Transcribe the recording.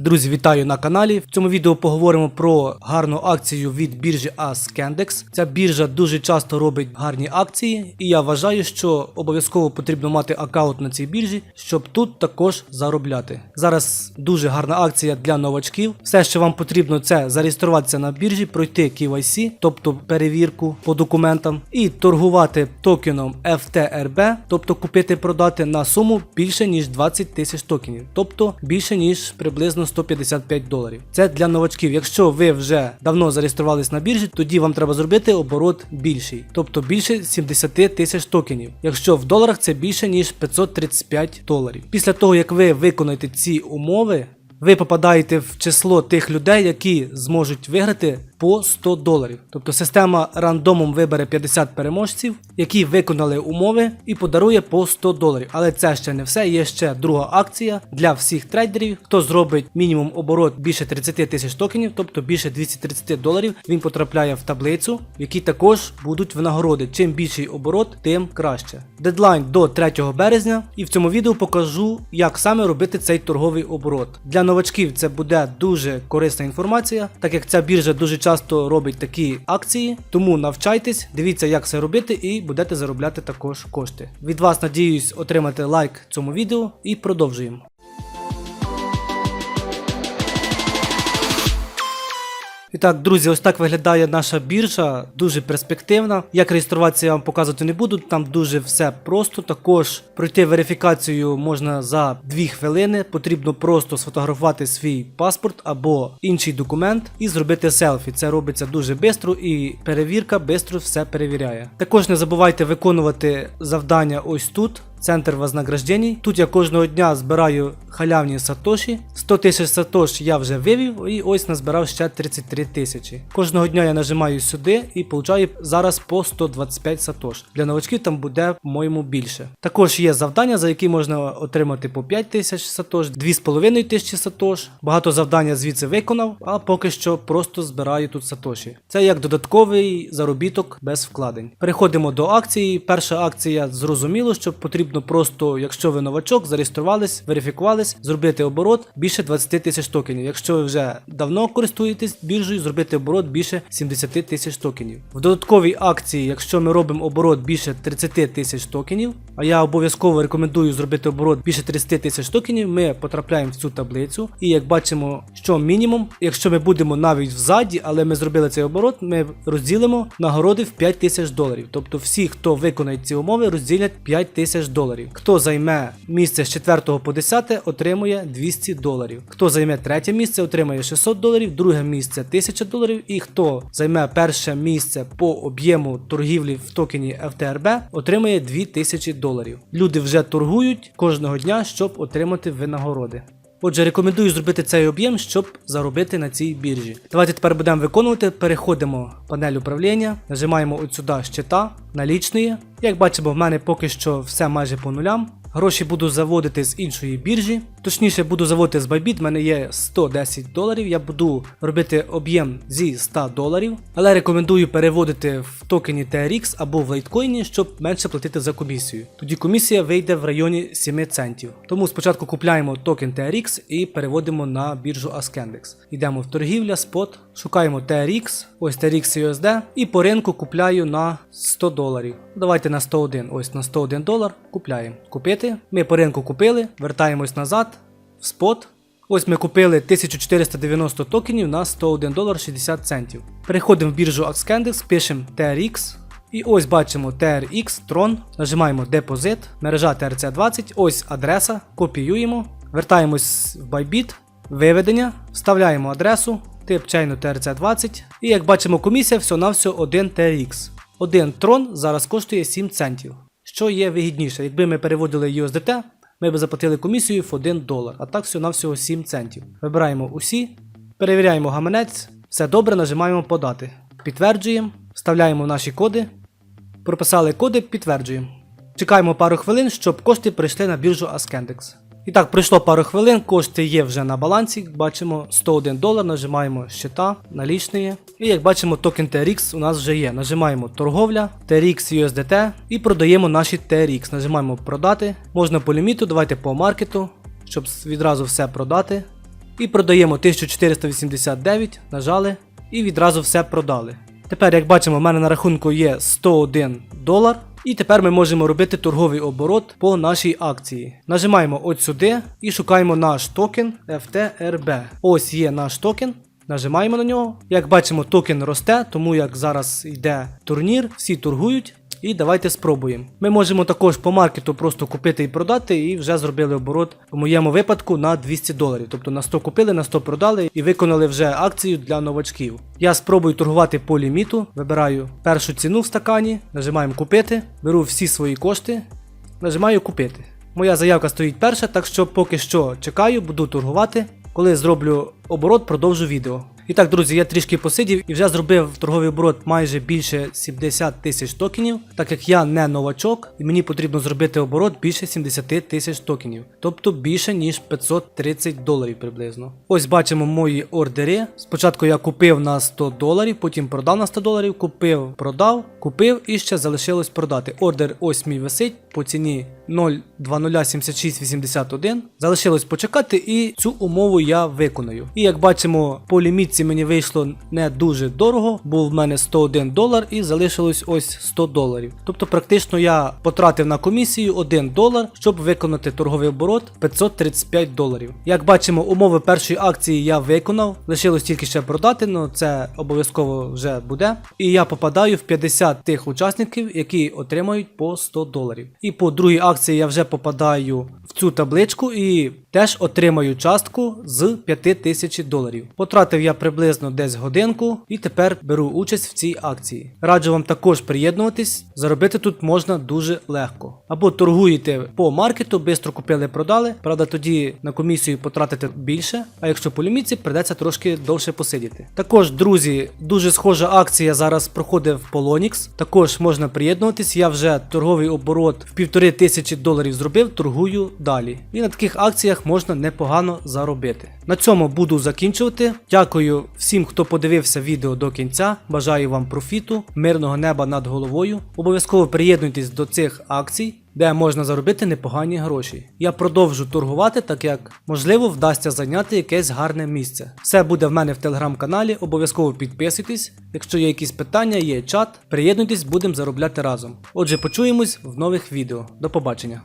Друзі, вітаю на каналі. В цьому відео поговоримо про гарну акцію від біржі Ascendex. Ця біржа дуже часто робить гарні акції, і я вважаю, що обов'язково потрібно мати аккаунт на цій біржі, щоб тут також заробляти. Зараз дуже гарна акція для новачків. Все, що вам потрібно, це зареєструватися на біржі, пройти KYC, тобто перевірку по документам, і торгувати токеном FTRB, тобто купити продати на суму більше ніж 20 тисяч токенів, тобто більше ніж приблизно 155 доларів. Це для новачків. Якщо ви вже давно зареєструвались на біржі, тоді вам треба зробити оборот більший, тобто більше 70 тисяч токенів. Якщо в доларах це більше ніж 535 доларів. Після того як ви виконаєте ці умови. Ви попадаєте в число тих людей, які зможуть виграти по 100 доларів. Тобто система рандомом вибере 50 переможців, які виконали умови і подарує по 100 доларів. Але це ще не все. Є ще друга акція для всіх трейдерів. Хто зробить мінімум оборот більше 30 тисяч токенів, тобто більше 230 доларів, він потрапляє в таблицю, в якій також будуть винагороди. Чим більший оборот, тим краще. Дедлайн до 3 березня, і в цьому відео покажу, як саме робити цей торговий оборот. Для новачків це буде дуже корисна інформація, так як ця біржа дуже часто робить такі акції. Тому навчайтесь, дивіться, як це робити, і будете заробляти також кошти. Від вас надіюсь отримати лайк цьому відео і продовжуємо. Так, друзі, ось так виглядає наша біржа, дуже перспективна. Як реєструватися я вам показувати не буду, там дуже все просто. Також пройти верифікацію можна за 2 хвилини. Потрібно просто сфотографувати свій паспорт або інший документ і зробити селфі. Це робиться дуже швидко і перевірка швидко все перевіряє. Також не забувайте виконувати завдання ось тут. Центр вознаграждень. Тут я кожного дня збираю халявні сатоші. 100 тисяч сатош я вже вивів і ось назбирав ще 33 тисячі. Кожного дня я нажимаю сюди і получаю зараз по 125 сатош. Для новачків там буде, по-моєму, більше. Також є завдання, за які можна отримати по 5 тисяч сатош, 2,5 тисячі сатош. Багато завдання звідси виконав, а поки що просто збираю тут сатоші. Це як додатковий заробіток без вкладень. Переходимо до акції. Перша акція зрозуміло, що потрібно просто, якщо ви новачок, зареєструвались, верифікувались, зробити оборот більше 20 тисяч токенів. Якщо ви вже давно користуєтесь біржею, зробити оборот більше 70 тисяч токенів. В додатковій акції, якщо ми робимо оборот більше 30 тисяч токенів, а я обов'язково рекомендую зробити оборот більше 30 тисяч токенів, ми потрапляємо в цю таблицю. І як бачимо, що мінімум, якщо ми будемо навіть взаді, але ми зробили цей оборот, ми розділимо нагороди в 5 тисяч доларів. Тобто всі, хто виконає ці умови, розділять 5 тисяч доларів. Хто займе місце з 4 по 10, отримує 200 доларів. Хто займе третє місце, отримує 600 доларів, друге місце 1000 доларів. І хто займе перше місце по об'єму торгівлі в токені FTRB, отримує 2000 доларів. Люди вже торгують кожного дня, щоб отримати винагороди. Отже, рекомендую зробити цей об'єм, щоб заробити на цій біржі. Давайте тепер будемо виконувати. Переходимо в панель управління, нажимаємо от сюди щита, налічної. Як бачимо, в мене поки що все майже по нулям. Гроші буду заводити з іншої біржі. Точніше, буду заводити з Bybit, в мене є 110 доларів. Я буду робити об'єм зі 100 доларів, але рекомендую переводити в токені TRX або в лайткоїні, щоб менше платити за комісію. Тоді комісія вийде в районі 7 центів. Тому спочатку купляємо токен TRX і переводимо на біржу Ascendex. Йдемо в торгівля, спот, шукаємо TRX, ось TRX USD, і по ринку купляю на 100 доларів. Давайте на 101, ось на 101 долар купляємо. Купити. Ми по ринку купили, вертаємось назад в спот. Ось ми купили 1490 токенів на 101 долар 60 центів. Переходимо в біржу Ascendex, пишемо TRX. І ось бачимо TRX, Tron, нажимаємо депозит, мережа TRC20, ось адреса, копіюємо, вертаємось в Bybit, виведення, вставляємо адресу, тип чайну TRC20. І як бачимо, комісія всього-навсього 1 TRX. Один трон зараз коштує 7 центів. Що є вигідніше, якби ми переводили USDT, ми б заплатили комісію в 1 долар, а так всього навсього 7 центів. Вибираємо усі, перевіряємо гаманець, все добре, нажимаємо подати. Підтверджуємо, вставляємо наші коди. Прописали коди, підтверджуємо. Чекаємо пару хвилин, щоб кошти прийшли на біржу Ascendex. І так, пройшло пару хвилин, кошти є вже на балансі. Бачимо 101 долар, нажимаємо щита, налічні. І як бачимо, токен TRX у нас вже є. Нажимаємо торговля, TRX USDT і продаємо наші TRX. Нажимаємо продати. Можна по ліміту, давайте по маркету, щоб відразу все продати. І продаємо 1489, нажали і відразу все продали. Тепер, як бачимо, в мене на рахунку є 101 долар. І тепер ми можемо робити торговий оборот по нашій акції. Нажимаємо от сюди і шукаємо наш токен FTRB. Ось є наш токен. Нажимаємо на нього. Як бачимо, токен росте, тому як зараз йде турнір, всі торгують. І давайте спробуємо. Ми можемо також по маркету просто купити і продати, і вже зробили оборот в моєму випадку на 200 доларів. Тобто на 100 купили, на 100 продали і виконали вже акцію для новачків. Я спробую торгувати по ліміту, вибираю першу ціну в стакані, нажимаємо купити, беру всі свої кошти, нажимаю купити. Моя заявка стоїть перша, так що поки що чекаю, буду торгувати. Коли зроблю оборот, продовжу відео. І так, друзі, я трішки посидів і вже зробив торговий оборот майже більше 70 тисяч токенів, так як я не новачок, і мені потрібно зробити оборот більше 70 тисяч токенів, тобто більше ніж 530 доларів приблизно. Ось бачимо мої ордери. Спочатку я купив на 100 доларів, потім продав на 100 доларів, купив, продав, купив і ще залишилось продати. Ордер ось мій висить по ціні 0,207681. Залишилось почекати, і цю умову я виконаю. І як бачимо, по лімітці мені вийшло не дуже дорого, був в мене 101 долар і залишилось ось 100 доларів. Тобто, практично я потратив на комісію 1 долар, щоб виконати торговий оборот 535 доларів. Як бачимо, умови першої акції я виконав, лишилось тільки ще продати, але це обов'язково вже буде. І я попадаю в 50 тих учасників, які отримають по 100 доларів. І по другій акції я вже попадаю в цю табличку і теж отримаю частку з 5000 доларів. Потратив я приблизно десь годинку і тепер беру участь в цій акції. Раджу вам також приєднуватись, заробити тут можна дуже легко. Або торгуєте по маркету, швидко купили, продали. Правда, тоді на комісію потратите більше, а якщо по лімітці, придеться трошки довше посидіти. Також, друзі, дуже схожа акція зараз проходить в Polonix. Також можна приєднуватись. Я вже торговий оборот в півтори тисячі доларів зробив, торгую далі. І на таких акціях можна непогано заробити. На цьому буду закінчувати. Дякую всім, хто подивився відео до кінця. Бажаю вам профіту, мирного неба над головою. Обов'язково приєднуйтесь до цих акцій. Де можна заробити непогані гроші. Я продовжу торгувати, так як можливо вдасться зайняти якесь гарне місце. Все буде в мене в телеграм-каналі. Обов'язково підписуйтесь. Якщо є якісь питання, є чат. Приєднуйтесь, будемо заробляти разом. Отже, почуємось в нових відео. До побачення.